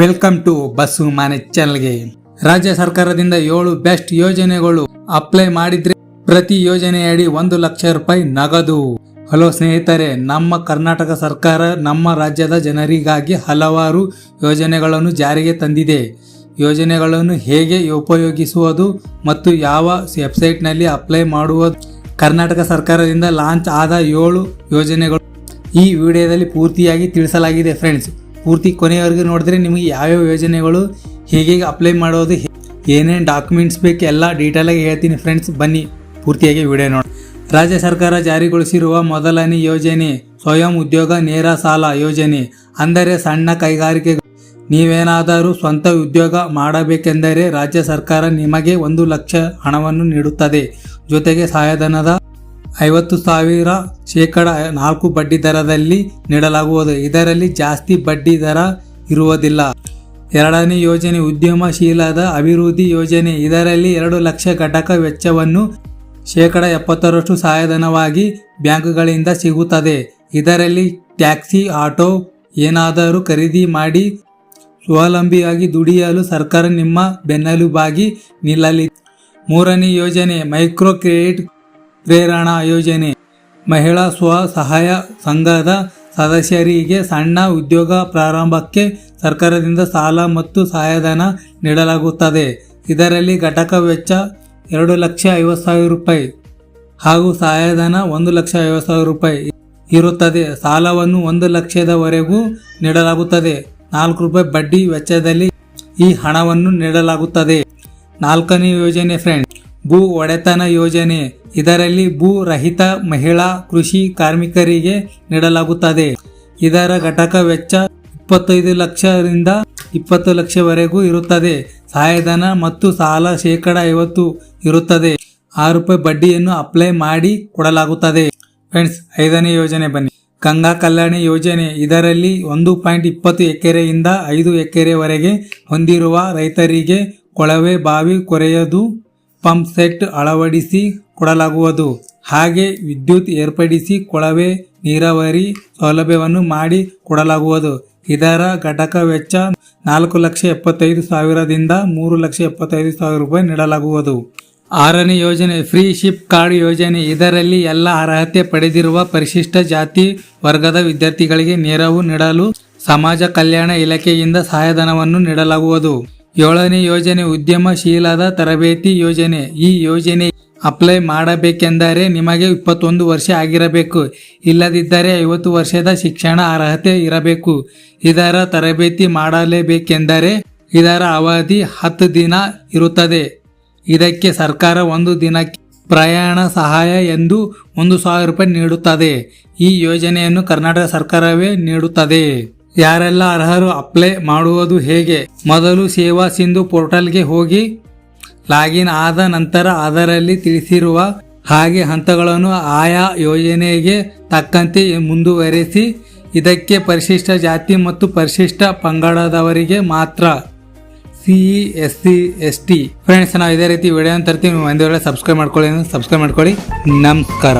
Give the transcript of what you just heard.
Welcome to bus ಮನೆ ಚಾನಲ್ಗೆ ರಾಜ್ಯ ಸರ್ಕಾರದಿಂದ ಏಳು ಬೆಸ್ಟ್ ಯೋಜನೆಗಳು ಅಪ್ಲೈ ಮಾಡಿದ್ರೆ ಪ್ರತಿ ಯೋಜನೆಯಡಿ ಒಂದು ಲಕ್ಷ ರೂಪಾಯಿ ನಗದು. ಹಲೋ ಸ್ನೇಹಿತರೆ, ನಮ್ಮ ಕರ್ನಾಟಕ ಸರ್ಕಾರ ನಮ್ಮ ರಾಜ್ಯದ ಜನರಿಗಾಗಿ ಹಲವಾರು ಯೋಜನೆಗಳನ್ನು ಜಾರಿಗೆ ತಂದಿದೆ. ಯೋಜನೆಗಳನ್ನು ಹೇಗೆ ಉಪಯೋಗಿಸುವುದು ಮತ್ತು ಯಾವ ವೆಬ್ಸೈಟ್ನಲ್ಲಿ ಅಪ್ಲೈ ಮಾಡುವುದು ಕರ್ನಾಟಕ ಸರ್ಕಾರದಿಂದ ಲಾಂಚ್ ಆದ ಏಳು ಯೋಜನೆಗಳು ಈ ವಿಡಿಯೋದಲ್ಲಿ ಪೂರ್ತಿಯಾಗಿ ತಿಳಿಸಲಾಗಿದೆ ಫ್ರೆಂಡ್ಸ್ ಪೂರ್ತಿ ಕೊನೆಯವರೆಗೆ ನೋಡಿದ್ರೆ ನಿಮಗೆ ಯಾವ್ಯಾವ ಯೋಜನೆಗಳು ಹೇಗೆ ಅಪ್ಲೈ ಮಾಡೋದು ಏನೇನು ಡಾಕ್ಯುಮೆಂಟ್ಸ್ ಬೇಕು ಎಲ್ಲ ಡೀಟೇಲಾಗಿ ಹೇಳ್ತೀನಿ ಫ್ರೆಂಡ್ಸ್ ಬನ್ನಿ, ಪೂರ್ತಿಯಾಗಿ ವಿಡಿಯೋ ನೋಡಿ. ರಾಜ್ಯ ಸರ್ಕಾರ ಜಾರಿಗೊಳಿಸಿರುವ ಮೊದಲನೇ ಯೋಜನೆ, ಸ್ವಯಂ ಉದ್ಯೋಗ ನೇರ ಸಾಲ ಯೋಜನೆ. ಅಂದರೆ ಸಣ್ಣ ಕೈಗಾರಿಕೆ. ನೀವೇನಾದರೂ ಸ್ವಂತ ಉದ್ಯೋಗ ಮಾಡಬೇಕೆಂದರೆ ರಾಜ್ಯ ಸರ್ಕಾರ ನಿಮಗೆ ಒಂದು ಲಕ್ಷ ಹಣವನ್ನು ನೀಡುತ್ತದೆ. ಜೊತೆಗೆ ಸಹಾಯಧನದ ಐವತ್ತು ಸಾವಿರ ಶೇಕಡ ನಾಲ್ಕು ಬಡ್ಡಿ ದರದಲ್ಲಿ ನೀಡಲಾಗುವುದು. ಇದರಲ್ಲಿ ಜಾಸ್ತಿ ಬಡ್ಡಿ ದರ ಇರುವುದಿಲ್ಲ. ಎರಡನೇ ಯೋಜನೆ ಉದ್ಯಮಶೀಲದ ಅಭಿವೃದ್ಧಿ ಯೋಜನೆ. ಇದರಲ್ಲಿ ಎರಡು ಲಕ್ಷ ಘಟಕ ವೆಚ್ಚವನ್ನು ಶೇಕಡ ಎಪ್ಪತ್ತರಷ್ಟು ಸಹಾಯಧನವಾಗಿ ಬ್ಯಾಂಕ್ಗಳಿಂದ ಸಿಗುತ್ತದೆ. ಇದರಲ್ಲಿ ಟ್ಯಾಕ್ಸಿ, ಆಟೋ ಏನಾದರೂ ಖರೀದಿ ಮಾಡಿ ಸ್ವಾವಲಂಬಿಯಾಗಿ ದುಡಿಯಲು ಸರ್ಕಾರ ನಿಮ್ಮ ಬೆನ್ನೆಲುಬಾಗಿ ನಿಲ್ಲಲಿ. ಮೂರನೇ ಯೋಜನೆ ಮೈಕ್ರೋ ಕ್ರೆಡಿಟ್ ಪ್ರೇರಣಾ ಯೋಜನೆ. ಮಹಿಳಾ ಸ್ವಸಹಾಯ ಸಂಘದ ಸದಸ್ಯರಿಗೆ ಸಣ್ಣ ಉದ್ಯೋಗ ಪ್ರಾರಂಭಕ್ಕೆ ಸರ್ಕಾರದಿಂದ ಸಾಲ ಮತ್ತು ಸಹಾಯಧನ ನೀಡಲಾಗುತ್ತದೆ. ಇದರಲ್ಲಿ ಘಟಕ ವೆಚ್ಚ ಎರಡು ಲಕ್ಷ ಐವತ್ತು ಸಾವಿರ ರೂಪಾಯಿ ಹಾಗೂ ಸಹಾಯಧನ ಒಂದು ಲಕ್ಷ ಐವತ್ತು ಸಾವಿರ ರೂಪಾಯಿ ಇರುತ್ತದೆ. ಸಾಲವನ್ನು ಒಂದು ಲಕ್ಷದವರೆಗೂ ನೀಡಲಾಗುತ್ತದೆ. ನಾಲ್ಕು ರೂಪಾಯಿ ಬಡ್ಡಿ ವೆಚ್ಚದಲ್ಲಿ ಈ ಹಣವನ್ನು ನೀಡಲಾಗುತ್ತದೆ. ನಾಲ್ಕನೇ ಯೋಜನೆ ಫ್ರೆಂಡ್ ಭೂ ಒಡೆತನ ಯೋಜನೆ. ಇದರಲ್ಲಿ ಭೂ ರಹಿತ ಮಹಿಳಾ, ಕೃಷಿ ಕಾರ್ಮಿಕರಿಗೆ ನೀಡಲಾಗುತ್ತದೆ. ಇದರ ಘಟಕ ವೆಚ್ಚ ಇಪ್ಪತ್ತೈದು ಲಕ್ಷದಿಂದ ಇಪ್ಪತ್ತು ಲಕ್ಷವರೆಗೂ ಇರುತ್ತದೆ. ಸಹಾಯಧನ ಮತ್ತು ಸಾಲ ಶೇಕಡ ಐವತ್ತು ಇರುತ್ತದೆ. ಆರು ರೂಪಾಯಿ ಬಡ್ಡಿಯನ್ನು ಅಪ್ಲೈ ಮಾಡಿ ಕೊಡಲಾಗುತ್ತದೆ. ಫ್ರೆಂಡ್ಸ್, ಐದನೇ ಯೋಜನೆ ಬನ್ನಿ. ಗಂಗಾ ಕಲ್ಯಾಣಿ ಯೋಜನೆ. ಇದರಲ್ಲಿ ಒಂದು ಪಾಯಿಂಟ್ ಇಪ್ಪತ್ತು ಎಕರೆಯಿಂದ ಐದು ಎಕರೆವರೆಗೆ ಹೊಂದಿರುವ ರೈತರಿಗೆ ಕೊಳವೆ, ಬಾವಿ ಕೊರೆಯದು ಪಂಪ್ ಸೆಟ್ ಅಳವಡಿಸಿ ಕೊಡಲಾಗುವುದು. ಹಾಗೆ ವಿದ್ಯುತ್ ಏರ್ಪಡಿಸಿ ಕೊಳವೆ, ನೀರಾವರಿ ಸೌಲಭ್ಯವನ್ನು ಮಾಡಿ ಕೊಡಲಾಗುವುದು. ಇದರ ಘಟಕ ವೆಚ್ಚ ನಾಲ್ಕು ಲಕ್ಷ ಎಪ್ಪತ್ತೈದು ಸಾವಿರದಿಂದ ಮೂರು ಲಕ್ಷ ಎಪ್ಪತ್ತೈದು ಸಾವಿರ ರೂಪಾಯಿ ನೀಡಲಾಗುವುದು. ಆರನೇ ಯೋಜನೆ ಫ್ರೀ ಶಿಪ್ ಕಾರ್ಡ್ ಯೋಜನೆ. ಇದರಲ್ಲಿ ಎಲ್ಲ ಅರ್ಹತೆ ಪಡೆದಿರುವ ಪರಿಶಿಷ್ಟ ಜಾತಿ ವರ್ಗದ ವಿದ್ಯಾರ್ಥಿಗಳಿಗೆ ನೆರವು ನೀಡಲು ಸಮಾಜ ಕಲ್ಯಾಣ ಇಲಾಖೆಯಿಂದ ಸಹಾಯಧನವನ್ನು ನೀಡಲಾಗುವುದು. ಏಳನೇ ಯೋಜನೆ ಉದ್ಯಮಶೀಲದ ತರಬೇತಿ ಯೋಜನೆ. ಈ ಯೋಜನೆ ಅಪ್ಲೈ ಮಾಡಬೇಕೆಂದರೆ ನಿಮಗೆ ಇಪ್ಪತ್ತೊಂದು ವರ್ಷ ಆಗಿರಬೇಕು. ಇಲ್ಲದಿದ್ದರೆ ಐವತ್ತು ವರ್ಷದ ಶಿಕ್ಷಣ ಅರ್ಹತೆ ಇರಬೇಕು. ಇದರ ತರಬೇತಿ ಮಾಡಲೇಬೇಕೆಂದರೆ ಇದರ ಅವಧಿ ಹತ್ತು ದಿನ ಇರುತ್ತದೆ. ಇದಕ್ಕೆ ಸರ್ಕಾರ ಒಂದು ದಿನಕ್ಕೆ ಪ್ರಯಾಣ ಸಹಾಯ ಎಂದು ಒಂದು ಸಾವಿರ ರೂಪಾಯಿ ನೀಡುತ್ತದೆ. ಈ ಯೋಜನೆಯನ್ನು ಕರ್ನಾಟಕ ಸರ್ಕಾರವೇ ನೀಡುತ್ತದೆ. ಯಾರೆಲ್ಲ ಅರ್ಹರು ಅಪ್ಲೈ ಮಾಡುವುದು ಹೇಗೆ? ಮೊದಲು ಸೇವಾ ಸಿಂಧು ಪೋರ್ಟಲ್ಗೆ ಹೋಗಿ ಲಾಗಿನ್ ಆದ ನಂತರ ಅದರಲ್ಲಿ ತಿಳಿಸಿರುವ ಹಾಗೆ ಹಂತಗಳನ್ನು ಆಯಾ ಯೋಜನೆಗೆ ತಕ್ಕಂತೆ ಮುಂದುವರೆಸಿ, ಇದಕ್ಕೆ ಪರಿಶಿಷ್ಟ ಜಾತಿ ಮತ್ತು ಪರಿಶಿಷ್ಟ ಪಂಗಡದವರಿಗೆ ಮಾತ್ರ. C S C S T. Friends ನಾವು ಇದೇ ರೀತಿ ವಿಡಿಯೋ ತರ್ತೀವಿ. ಒಂದು ವೇಳೆ ಸಬ್ಸ್ಕ್ರೈಬ್ ಮಾಡ್ಕೊಳ್ಳಿ ಸಬ್ಸ್ಕ್ರೈಬ್ ಮಾಡ್ಕೊಳ್ಳಿ. ನಮಸ್ಕಾರ.